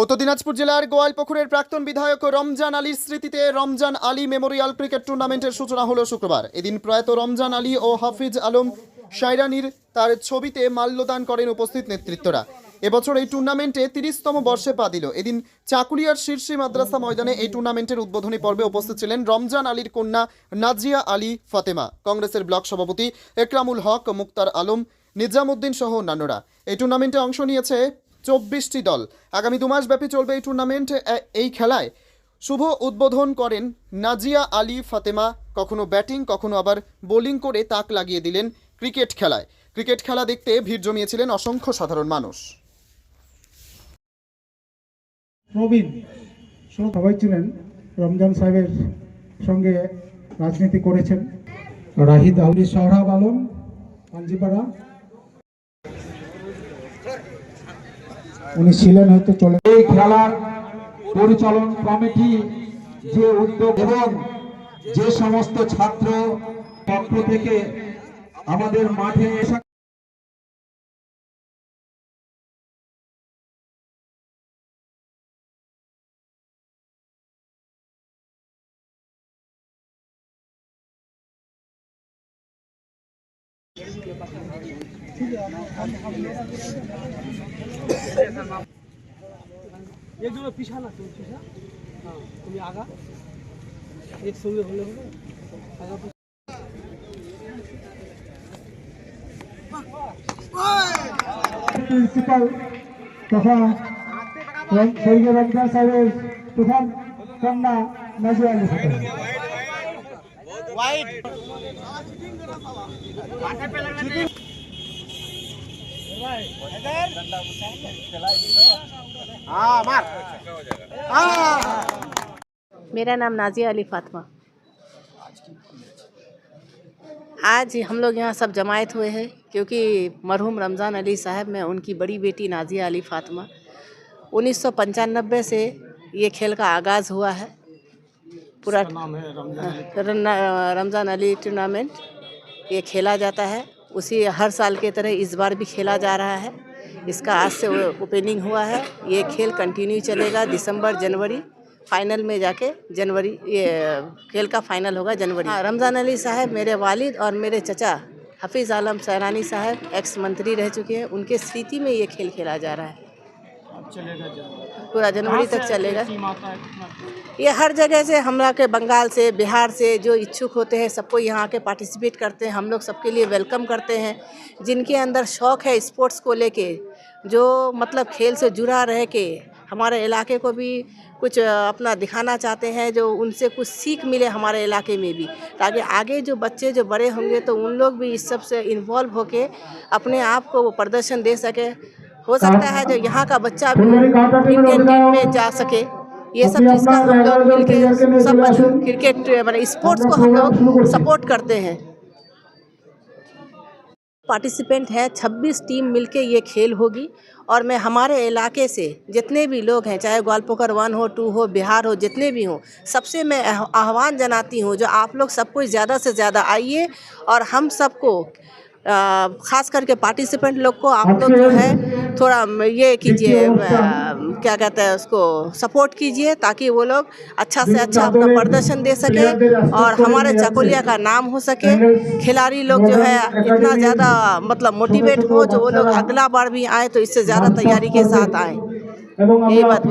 উত্তর দিনাজপুর জেলার গোয়ালপুকুরের প্রাক্তন বিধায়ক রমজান আলীর স্মৃতিতে রমজান আলী মেমোরিয়াল ক্রিকেট টুর্নামেন্টের সূচনা হলো শুক্রবার। এদিন প্রয়াত রমজান আলী ও হাফিজ আলম শাইরানির তার ছবিতে মাল্যদান করেন উপস্থিত নেতৃত্বরা। এবছর এই টুর্নামেন্টে তিরিশতম বর্ষে পা দিল। এদিন চাকুলিয়ার শীর্ষে মাদ্রাসা ময়দানে এই টুর্নামেন্টের উদ্বোধনী পর্বে উপস্থিত ছিলেন রমজান আলীর কন্যা নাজিয়া আলী ফাতেমা, কংগ্রেসের ব্লক সভাপতি একরামুল হক, মুক্তার আলম, নিজামুদ্দিন সহ অন্যান্যরা। এই টুর্নামেন্টে অংশ নিয়েছে চব্বিশটি দল। আগামী দু মাস ব্যাপী চলবে এই টুর্নামেন্ট এই খেলায়। শুভ উদ্বোধন করেন নাজিয়া আলী, ফাতেমা। কখনো ব্যাটিং, কখনো আবার বোলিং করে তাক লাগিয়ে দিলেন ক্রিকেট খেলায়। ক্রিকেট খেলা দেখতে ভিড় জমিয়েছিলেন অসংখ্য সাধারণ মানুষ। প্রবীণ সবাই ছিলেন রমজান সাহেবের সঙ্গে রাজনীতি করেছেন। রাহিদ আলী সোহরাব আলম পাঞ্জিপাড়া উনি ছিলেন হয়তো চলে এই খেলার পরিচালন কমিটি যে উদ্যোগ এবং যে সমস্ত ছাত্র পক্ষ থেকে আমাদের মাঠে এগুলো পিসা না তুমি পিসা হ্যাঁ তুমি আগা। এর সঙ্গে হলে হলে। আগা প্রিন্সিপাল তথা শহীদ রমজান সাহেবের প্রধান কন্যা নাজিয়া वाइट हाँ, मार। मेरा नाम नाजिया अली फातमा। आज हम लोग यहाँ सब जमायत हुए हैं क्योंकि मरहूम रमज़ान अली साहब में उनकी बड़ी बेटी नाजिया अली फातमा। उन्नीस से ये खेल का आगाज़ हुआ है। पूरा रमज़ान रमज़ान अली टूर्नामेंट ये खेला जाता है। उसी हर साल के तरह इस बार भी खेला जा रहा है। इसका आज से ओपनिंग हुआ है। ये खेल कंटिन्यू चलेगा दिसंबर जनवरी फाइनल में जाके जनवरी ये खेल का फाइनल होगा जनवरी। हाँ, रमज़ान अली साहब मेरे वालिद और मेरे चचा हफीज़ आलम सैरानी साहब एक्स मंत्री रह चुके हैं। उनके स्मृति में ये खेल खेला जा रहा है। पूरा जनवरी तक चलेगा। ये हर जगह से हमरा के बंगाल से बिहार से जो इच्छुक होते हैं सबको यहाँ के पार्टिसिपेट करते हैं। हम लोग सबके लिए वेलकम करते हैं। जिनके अंदर शौक़ है स्पोर्ट्स को लेके जो मतलब खेल से जुड़ा रह के हमारे इलाके को भी कुछ अपना दिखाना चाहते हैं जो उनसे कुछ सीख मिले हमारे इलाके में भी। ताकि आगे जो बच्चे जो बड़े होंगे तो उन लोग भी इस सबसे इन्वॉल्व होके अपने आप को वो प्रदर्शन दे सके। हो सकता है जो यहाँ का बच्चा भी इंडियन टीम में जा सके। ये सब चीज़ का हम लोग मिलके सब क्रिकेट मतलब स्पोर्ट्स को हम लोग सपोर्ट करते हैं। पार्टिसिपेंट हैं। 26 टीम मिलके ये खेल होगी और मैं हमारे इलाके से जितने भी लोग हैं चाहे ग्वालपोकर वन हो टू हो बिहार हो जितने भी हों सबसे मैं आह्वान जनाती हूँ जो आप लोग सबको ज़्यादा से ज़्यादा आइए और हम सबको खास करके पार्टिसिपेंट लोग को आप लोग जो है थोड़ा ये कीजिए क्या कहते हैं उसको सपोर्ट कीजिए ताकि वो लोग अच्छा से अच्छा अपना प्रदर्शन दे सके और हमारे चकोलिया का नाम हो सके। खिलाड़ी लोग जो है इतना ज़्यादा मतलब मोटिवेट हो जो वो लोग अगला बार भी आए तो इससे ज़्यादा तैयारी के साथ आए। यही बात